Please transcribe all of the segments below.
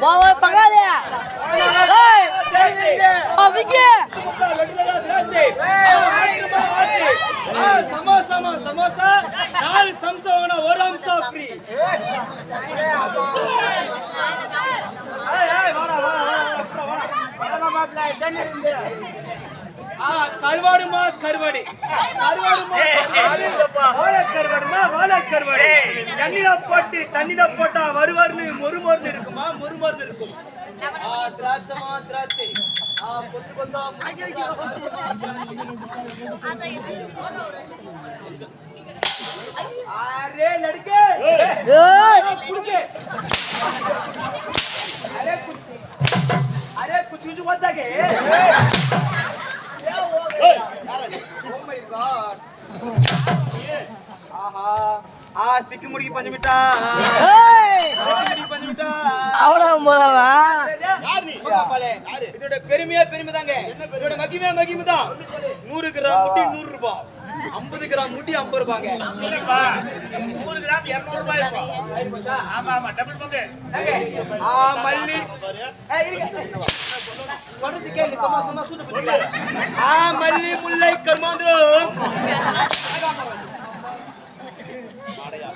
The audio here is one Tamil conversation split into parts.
பாவா பகாதே ஏய். ஆ விக்கி. சமோசா சமோசா நாலு சம்சா வாங்கினா ஒரு அம்சா ஃப்ரீ கருவாடுமா கருவாடி. வாழை கருவாடுமா வாழை கருவாடி. தண்ணில போட்டு தண்ணில போட்டா வருவார்னு மொறுமொறுன்னு இருக்குமா? மொறுமொறுன்னு இருக்கும். ஆ, திராட்சைமா திராட்சை. ஆ, கொத்து கொத்தா அரே லடுக்கே சிக்கி முடிக்கு பஞ்சு மிட்டா அவனா போலவா இதோட பெருமையா பெருமை? தாங்க இதோட மகிமையா மகிமை தான் நூறு கிராம் முட்டி நூறு ரூபாய் ஐம்பது கிராம் முட்டி ஐம்பது ரூபாங்க. நூறு கிராம் இருநூறு ரூபாய் ஆமா ஆமா. டபுள் பங்கு. ஆ மல்லி. சொல்றது கேளு, சும்மா சும்மா சூட்டு பிடிக்கல. ஆ மல்லி முல்லை கர்மாந்திரம் மூஞ்ச போடு கொலி கட்டி மல்லி முல்லை கர்மாந்திரம் கர்மாந்திரம் Silent. யார்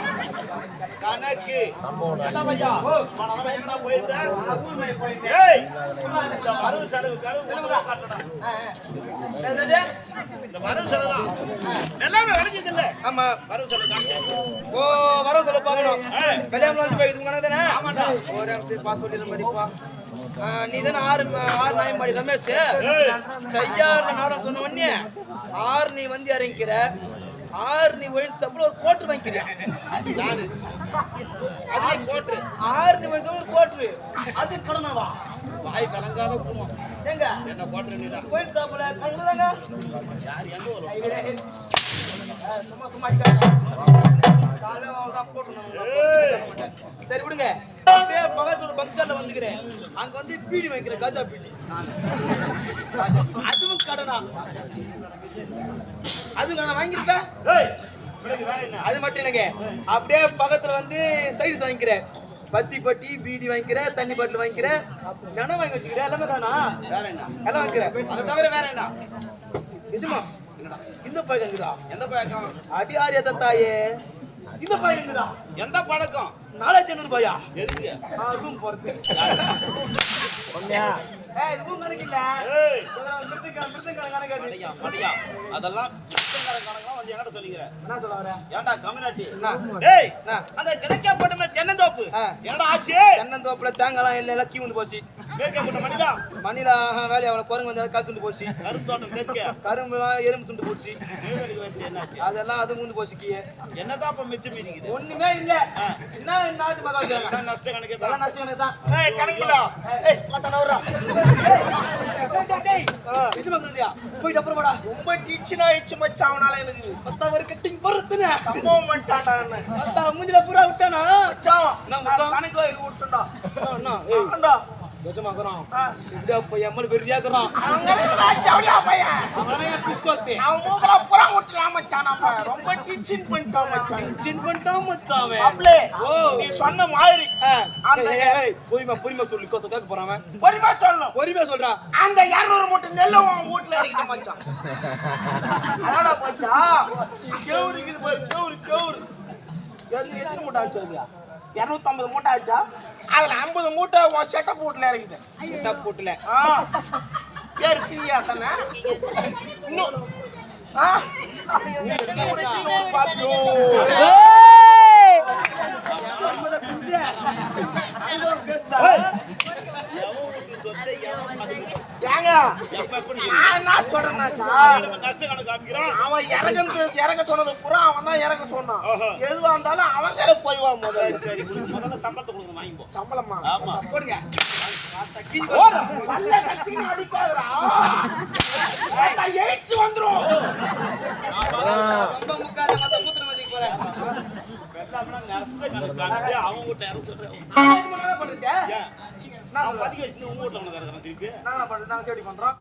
கணக்கு. என்ன பையா மனதா எங்கடா போயிருந்த ஆ, ஊர் மேல போயிருந்தேன். ஏய் இந்த வரவு செலவு கழுவு கட்டணும் என்னது? இந்த வரவு செலவு தான் எல்லாமே விளைஞ்சது இல்ல ஆமா. வரவு செலவு காட்டு ஓ வரவு செலவு பார்க்கணும். கல்யாணம் வந்து முன்னாடி தானே? ஆமாண்டா. ஒரு நிமிஷம் பாஸ் சொல்லி படிப்பா நீ தானே ஆறு ஆறு நாயம்பாடி ரமேஷ்? செய்யாறு நாடம் சொன்ன உடனே ஆறு நீ வந்து இறங்கிக்கிற. ஆறு நீ ஒழிஞ்சு சப்பல ஒரு கோட்டு வாங்கிக்கிற நானு அதுல கோட்டு ஆறு. நீ ஒழிஞ்சு ஒரு கோட்டு அது கடனவா? வாய் கலங்காத குடும்பம் எங்க என்ன கோட்டு கோயில் சாப்பிட கண்ணுதாங்க யார் எங்க வரும்? சும்மா சும்மா. காலையில போட்டுருந்தாங்க. சரி விடுங்க. அப்படியே பக்கத்துல பங்கர்ல வந்துக்கிறேன். அங்க வந்து பீடி வைக்கிறேன் கஜா பீடி. அதுவும் கடனா அதுவும் நான் வாங்கியிருப்பேன். அது மட்டும் இல்லைங்க அப்படியே பக்கத்துல வந்து சைடுஸ் வாங்கிக்கிறேன். பத்தி பட்டி பீடி வாங்கிக்கிறேன் தண்ணி பாட்டில் வாங்கிக்கிறேன். நனம் வாங்கி வச்சுக்கிறேன். எல்லாமே தானா எல்லாம் வாங்கிக்கிறேன். அதை தவிர வேற என்ன? நிஜமா? இந்த பழக்கம் இருக்குதா? எந்த பழக்கம் அடி ஆரியா தத்தாயே. இந்த இருக்குதா எந்த பழக்கம்? நாலாயிரத்தி ஐநூறு ரூபாயா? எதுக்கு? ரூம் போறது. ஏய் ரூம் கணக்கு இல்ல ஏய் மிருத்துக்கான மிருத்துக்கான கணக்கு. மடியா மடியா அதெல்லாம் என்ன சொல்ல வர? ஏன்டா கம்யூனிட்டி? என்ன? டேய்? அந்த கிழக்கே போட்ட தென்னந்தோப்பு. என்னடா ஆச்சு? தென்னந்தோப்புல தேங்காய்லாம் இல்லை எல்லாம் கீ வந்து போச்சு. மணிலா? வேலையை அவளை குரங்கு வந்து கால் துண்டு போச்சு. கரும்பு எறும்பு துண்டு போச்சு. அதெல்லாம் அது மூந்து போச்சு கீழே என்னதான் இப்ப மிச்சம் மீதிக்குது? ஒண்ணுமே இல்ல. என்ன நாட்டு மகா அதான் நஷ்ட கணக்கே தான்? எல்லாம் நஷ்டம் எனக்கு தான். ஏய் கணக்குல ஏய். பத்தான வரா டேய், டேய், டேய். நிஜமா சொல்றியா? போயிட்டு அப்புறம் வாடா. ரொம்ப டீச்சினா ஆயிடுச்சு மச்சான் அவனால எனக்கு. பத்தா ஒரு கட்டிங் பறத்துனே. சம்பவம் பண்ணிட்டான்டா மூஞ்சில பூரா விட்டானா? மச்சான் மச்சான்? கணக்கு என்ன? ஏய், ஆண்டா நிஜமா இருக்கிறான். இந்த பையன் பையன் அவனே பிஸ்கோத்து. அவன் மூக்கல புறா விட்டுலாம் மச்சான் அப்ப ரொம்ப டீச்சிஙங் பண்ணிட்டான் மச்சான் பண்ணிட்டான் மச்சான் அவன். அப்படியே ஓ. நீ சொன்ன மாதிரி அந்த- பொறுமை, பொறுமை சொல்லு, கொத்த கேட்க போறான் அவன். பொறுமையா சொல்லணும் பொறுமையா சொல்றான். அந்த இருநூறு மூட்டை நெல்லை உன் வீட்டுல மச்சான் அதாடா மச்சான் கேவுரு இருக்குது பாரு கேவுரு கேவுரு எத்தனை மூட்டை ஆச்சு இரநூத்தம்பது மூட்டை ஆச்சா? அதுல ஐம்பது மூட்டை உன் செட்டப் வீட்டுல இறக்கிட்டேன். கிட்டா போட்டுல. ஆ. பேர் பிரியா தானே இன்னும். ஆ. எத்தனை மூட்டை சின்ன ஒரு பாத்தியோ ஏய் ஐம்பதை குஞ்சு. ஐம்பது பேசுதா? சொத்தை எவன் பாத்துக்கிறான்? ஏங்க? நான் சொல்றேன்னாக்கா? நஷ்ட கணக்கு காமிக்கிறான் அவன் இறங்க இறங்க சொன்னது பூரா அவன் தான் இறங்க சொன்னான். எதுவா இருந்தாலும் அவன் கையில போய் வா முதல்ல. சரி முதல்ல சம்பளத்தை கொடுங்க வாங்கிப்போ சம்பளமா? ஆமா. போடுங்க. ஏண்டா, எய்ட்ஸ் வந்துரும். அவங்க நான் என்ன பண்ணுறேன் ஏன் நான் உங்க வீட்டுல உனக்கு இறக்குறேன் திருப்பி. நாங்க பண்றோம் சேஃப்டி பண்றோம்.